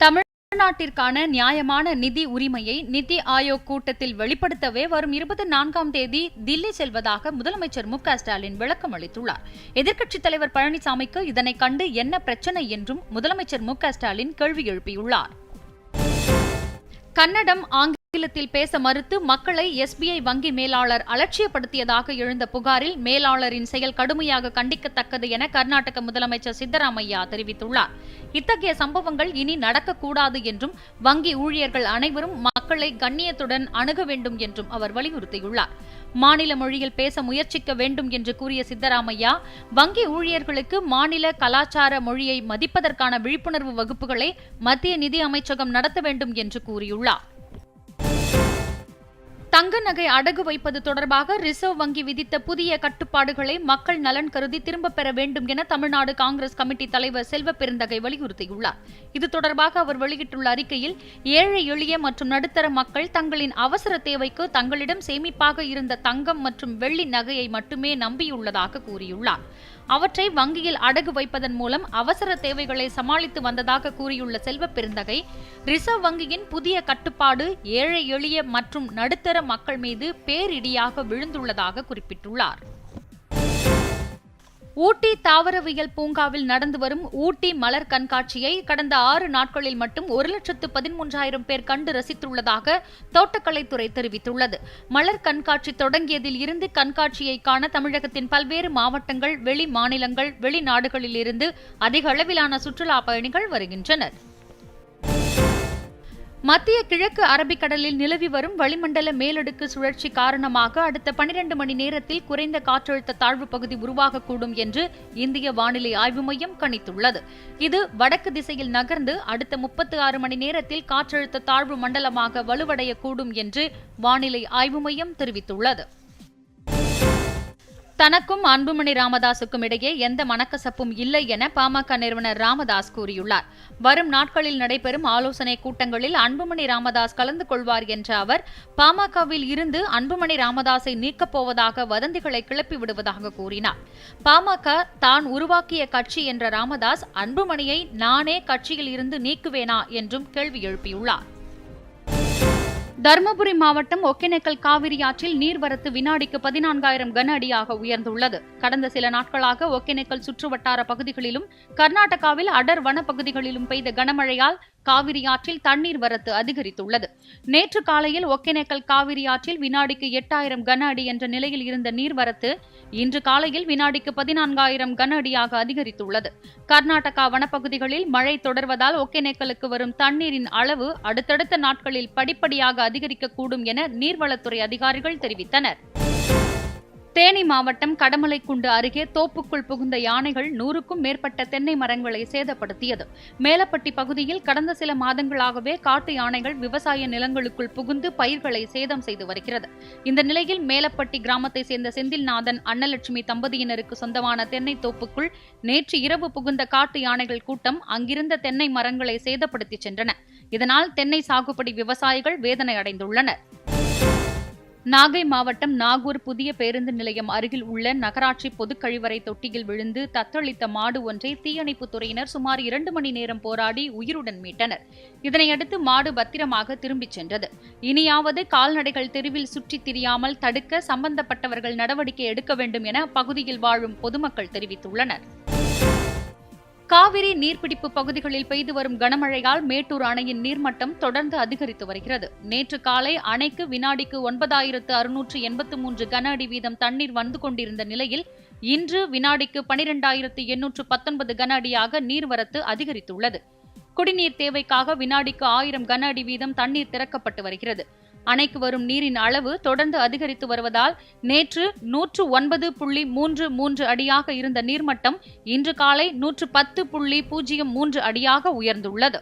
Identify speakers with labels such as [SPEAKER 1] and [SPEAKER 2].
[SPEAKER 1] தமிழ்நாட்டிற்கான நியாயமான நிதி உரிமையை நிதி ஆயோக் கூட்டத்தில் வெளிப்படுத்தவே வரும் இருபத்தி நான்காம் தேதி தில்லி செல்வதாக முதலமைச்சர் மு ஸ்டாலின் விளக்கம் அளித்துள்ளார். எதிர்க்கட்சித் தலைவர் பழனிசாமிக்கு இதனை கண்டு என்ன பிரச்சனை என்றும் முதலமைச்சர் மு ஸ்டாலின் கேள்வி எழுப்பியுள்ளார். கன்னடம் ஆங்கிலத்தில் பேச மறுத்து மக்களை எஸ்பிஐ வங்கி மேலாளர் அலட்சியப்படுத்தியதாக எழுந்த புகாரில் மேலாளரின் செயல் கடுமையாக கண்டிக்கத்தக்கது என கர்நாடக முதலமைச்சர் சித்தராமையா தெரிவித்துள்ளார். இத்தகைய சம்பவங்கள் இனி நடக்கக்கூடாது என்றும் வங்கி ஊழியர்கள் அனைவரும் மக்களை கண்ணியத்துடன் அணுக வேண்டும் என்றும் அவர் வலியுறுத்தியுள்ளார். மாநில மொழியில் பேச முயற்சிக்க வேண்டும் என்று கூறிய சித்தராமையா வங்கி ஊழியர்களுக்கு மாநில கலாச்சார மொழியை மதிப்பதற்கான விழிப்புணர்வு வகுப்புகளை மத்திய நிதி அமைச்சகம் நடத்த வேண்டும் என்று கூறியுள்ளார். தங்க நகை அடகு வைப்பது தொடர்பாக ரிசர்வ் வங்கி விதித்த புதிய கட்டுப்பாடுகளை மக்கள் நலன் கருதி திரும்பப் பெற வேண்டும் என தமிழ்நாடு காங்கிரஸ் கமிட்டி தலைவர் செல்வ பெருந்தகை வலியுறுத்தியுள்ளார். இது தொடர்பாக அவர் வெளியிட்டுள்ள அறிக்கையில் ஏழை எளிய மற்றும் நடுத்தர மக்கள் தங்களின் அவசர தேவைக்கு தங்களிடம் சேமிப்பாக இருந்த தங்கம் மற்றும் வெள்ளி நகையை மட்டுமே நம்பியுள்ளதாக கூறியுள்ளார். அவற்றை வங்கியில் அடகு வைப்பதன் மூலம் அவசர தேவைகளை சமாளித்து வந்ததாக கூறியுள்ள செல்வ பெருந்தகை ரிசர்வ் வங்கியின் புதிய கட்டுப்பாடு ஏழை எளிய மற்றும் நடுத்தர மக்கள் மீது பேரிடியாக விழுந்துள்ளதாக குறிப்பிட்டுள்ளார். ஊட்டி தாவரவியல் பூங்காவில் நடந்து வரும் ஊட்டி மலர் கண்காட்சியை கடந்த ஆறு நாட்களில் மட்டும் ஒரு லட்சத்து பதிமூன்றாயிரம் பேர் கண்டு ரசித்துள்ளதாக தோட்டக்கலைத்துறை தெரிவித்துள்ளது. மலர் கண்காட்சி தொடங்கியதில் இருந்து கண்காட்சியை காண தமிழகத்தின் பல்வேறு மாவட்டங்கள் வெளி மாநிலங்கள் வெளிநாடுகளில் இருந்து அதிக அளவிலான சுற்றுலா பயணிகள் வருகின்றனர். மத்திய கிழக்கு அரபிக்கடலில் நிலவி வரும் வளிமண்டல மேலடுக்கு சுழற்சி காரணமாக அடுத்த பனிரெண்டு மணி நேரத்தில் குறைந்த காற்றழுத்த தாழ்வு பகுதி உருவாகக்கூடும் என்று இந்திய வானிலை ஆய்வு மையம் கணித்துள்ளது. இது வடக்கு திசையில் நகர்ந்து அடுத்த முப்பத்து ஆறு மணி நேரத்தில் காற்றழுத்த தாழ்வு மண்டலமாக வலுவடையக்கூடும் என்று வானிலை ஆய்வு மையம் தெரிவித்துள்ளது. தனக்கும் அன்புமணி ராமதாசுக்கும் இடையே எந்த மனக்கசப்பும் இல்லை என பாமக நிறுவனர் ராமதாஸ் கூறியுள்ளார். வரும் நாட்களில் நடைபெறும் ஆலோசனை கூட்டங்களில் அன்புமணி ராமதாஸ் கலந்து கொள்வார் என்ற அவர் பாமகவில் இருந்து அன்புமணி ராமதாஸை நீக்கப் போவதாக வதந்திகளை கிளப்பி விடுவதாக கூறினார். பாமக தான் உருவாக்கிய கட்சி என்ற ராமதாஸ் அன்புமணியை நானே கட்சியில் இருந்து நீக்குவேனா? என்றும் கேள்வி எழுப்பியுள்ளார். தருமபுரி மாவட்டம் ஒகேனக்கல் காவிரி ஆற்றில் நீர்வரத்து வினாடிக்கு பதினான்காயிரம் கன அடியாக உயர்ந்துள்ளது. கடந்த சில நாட்களாக ஒகேனக்கல் சுற்றுவட்டார பகுதிகளிலும் கர்நாடகாவில் அடர் வனப்பகுதிகளிலும் பெய்த கனமழையால் காவிரி ஆற்றில் தண்ணீர் வரத்து அதிகரித்துள்ளது. நேற்று காலையில் ஒகேனக்கல் காவிரி ஆற்றில் வினாடிக்கு எட்டாயிரம் கன அடி என்ற நிலையில் இருந்த நீர்வரத்து இன்று காலையில் வினாடிக்கு பதினான்காயிரம் கன அடியாக அதிகரித்துள்ளது. கர்நாடகா வனப்பகுதிகளில் மழை தொடர்வதால் ஒகேனக்கலுக்கு வரும் தண்ணீரின் அளவு அடுத்தடுத்த நாட்களில் படிப்படியாக அதிகரிக்கக்கூடும் என நீர்வளத்துறை அதிகாரிகள் தெரிவித்தனர். தேனி மாவட்டம் கடமலைக்குண்டு அருகே தோப்புக்குள் புகுந்த யானைகள் நூறுக்கும் மேற்பட்ட தென்னை மரங்களை சேதப்படுத்தியது. மேலப்பட்டி பகுதியில் கடந்த சில மாதங்களாகவே காட்டு யானைகள் விவசாய நிலங்களுக்குள் புகுந்து பயிர்களை சேதம் செய்து வருகிறது. இந்த நிலையில் மேலப்பட்டி கிராமத்தை சேர்ந்த செந்தில்நாதன் அன்னலட்சுமி தம்பதியினருக்கு சொந்தமான தென்னை தோப்புக்குள் நேற்று இரவு புகுந்த காட்டு யானைகள் கூட்டம் அங்கிருந்த தென்னை மரங்களை சேதப்படுத்தி சென்றன. இதனால் தென்னை சாகுபடி விவசாயிகள் வேதனை அடைந்துள்ளனர். நாகை மாவட்டம் நாகூர் புதிய பேருந்து நிலையம் அருகில் உள்ள நகராட்சி பொதுக் கழிவறை தொட்டியில் விழுந்து தத்தளித்த மாடு ஒன்றை தீயணைப்புத் துறையினர் சுமார் இரண்டு மணி நேரம் போராடி உயிருடன் மீட்டனர். இதனையடுத்து மாடு பத்திரமாக திரும்பிச் சென்றது. இனியாவது கால்நடைகள் தெருவில் சுற்றித் திரியாமல் தடுக்க சம்பந்தப்பட்டவர்கள் நடவடிக்கை எடுக்க வேண்டும் என பகுதியில் வாழும் பொதுமக்கள் தெரிவித்துள்ளனர். காவிரி நீர்பிடிப்பு பகுதிகளில் பெய்து வரும் கனமழையால் மேட்டூர் அணையின் நீர்மட்டம் தொடர்ந்து அதிகரித்து வருகிறது. நேற்று காலை அணைக்கு வினாடிக்கு ஒன்பதாயிரத்து அறுநூற்று எண்பத்து மூன்று கன அடி வீதம் தண்ணீர் வந்து கொண்டிருந்த நிலையில் இன்று வினாடிக்கு பனிரெண்டாயிரத்து எண்ணூற்று பத்தொன்பது கன அடியாக நீர்வரத்து அதிகரித்துள்ளது. குடிநீர் தேவைக்காக வினாடிக்கு ஆயிரம் கன அடி வீதம் தண்ணீர் திறக்கப்பட்டு வருகிறது. அணைக்கு வரும் நீரின் அளவு தொடர்ந்து அதிகரித்து வருவதால் நேற்று நூற்று ஒன்பது புள்ளி மூன்று மூன்று அடியாக இருந்த நீர்மட்டம் இன்று காலை நூற்று பத்து புள்ளி பூஜ்ஜியம் மூன்று அடியாக உயர்ந்துள்ளது.